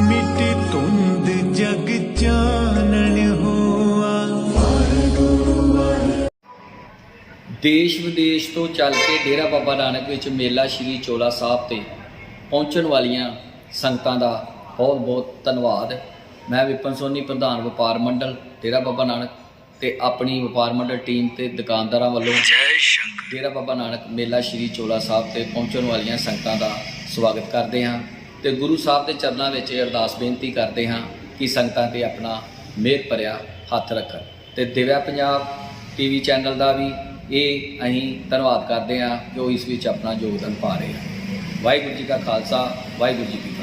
ਮਿਟ ਦੇਸ਼ ਵਿਦੇਸ਼ ਤੋਂ ਚੱਲ ਕੇ ਡੇਰਾ ਬਾਬਾ ਨਾਨਕ ਵਿੱਚ ਮੇਲਾ ਸ਼੍ਰੀ ਚੋਲਾ ਸਾਹਿਬ ਤੇ ਪਹੁੰਚਣ ਵਾਲੀਆਂ ਸੰਗਤਾਂ ਦਾ ਬਹੁਤ ਬਹੁਤ ਧੰਨਵਾਦ। ਮੈਂ ਵਿਪਨ ਸੋਨੀ ਪ੍ਰਧਾਨ ਵਪਾਰ ਮੰਡਲ ਡੇਰਾ ਬਾਬਾ ਨਾਨਕ ਤੇ ਆਪਣੀ ਵਪਾਰ ਮੰਡਲ ਟੀਮ ਤੇ ਦੁਕਾਨਦਾਰਾਂ ਵੱਲੋਂ ਜੈ ਸ਼ੰਕਰ। ਡੇਰਾ ਬਾਬਾ ਨਾਨਕ ਮੇਲਾ ਸ਼੍ਰੀ ਚੋਲਾ ਸਾਹਿਬ ਤੇ ਪਹੁੰਚਣ ਵਾਲੀਆਂ ਸੰਗਤਾਂ ਦਾ ਸਵਾਗਤ ਕਰਦੇ ਹਾਂ। ਤੇ ਗੁਰੂ ਸਾਹਿਬ ਦੇ ਚਰਨਾਂ ਵਿੱਚ ਇਹ ਅਰਦਾਸ ਬੇਨਤੀ ਕਰਦੇ ਹਾਂ ਕਿ ਸੰਗਤਾਂ ਤੇ ਆਪਣਾ ਮਿਹਰ ਭਰਿਆ ਹੱਥ ਰੱਖਣ। ਤੇ ਦਿਵਿਆ ਪੰਜਾਬ ਟੀਵੀ ਚੈਨਲ ਦਾ ਵੀ ਇਹ ਅਸੀਂ ਧੰਨਵਾਦ ਕਰਦੇ ਹਾਂ ਕਿ ਉਹ ਇਸ ਵਿੱਚ ਆਪਣਾ ਯੋਗਦਾਨ ਪਾ ਰਹੇ ਹਨ। ਵਾਹਿਗੁਰੂ ਜੀ ਕਾ ਖਾਲਸਾ, ਵਾਹਿਗੁਰੂ ਜੀ ਕੀ